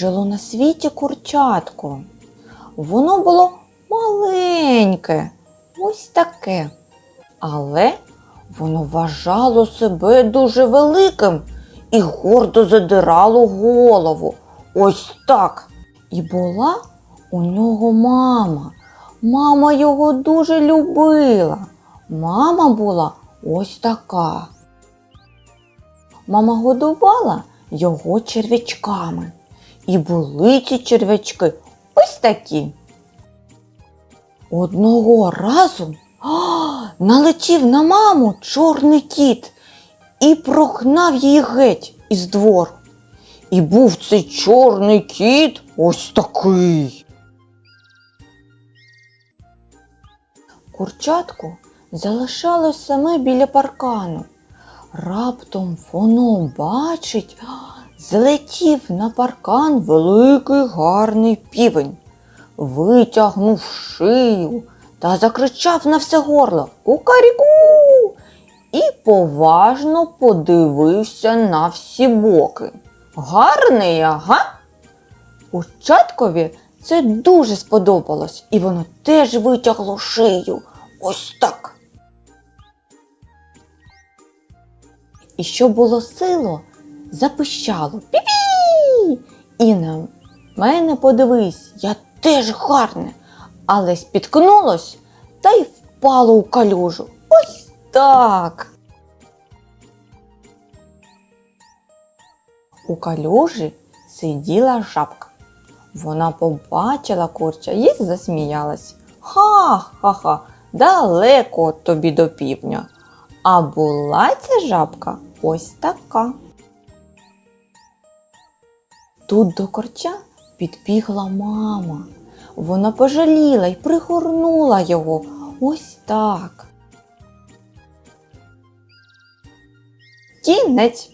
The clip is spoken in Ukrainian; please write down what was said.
жило на світі курчатко. Воно було маленьке, ось таке. Але воно вважало себе дуже великим і гордо задирало голову. Ось так. І була у нього мама. Мама його дуже любила. Мама була ось така. Мама годувала його черв'ячками. І були ці черв'ячки ось такі. Одного разу а, налетів на маму чорний кіт і прогнав її геть із двору. І був цей чорний кіт ось такий. Курчатку залишалось саме біля паркану. Раптом воно бачить, злетів на паркан великий гарний півень, витягнув шию та закричав на все горло Кукаріку і поважно подивився на всі боки. Гарний, ага? Курчаткові це дуже сподобалось, і воно теж витягло шию. Ось так. І що було сило, запищало пі-пі! І на мене подивись, я теж гарне, але спіткнулось та й впало у калюжу. Ось так. У калюжі сиділа жабка. Вона побачила курча і засміялась. Ха-ха-ха, далеко тобі до півдня. А була ця жабка ось така. Тут до корча підбігла мама. Вона пожаліла й пригорнула його ось так. Кінець.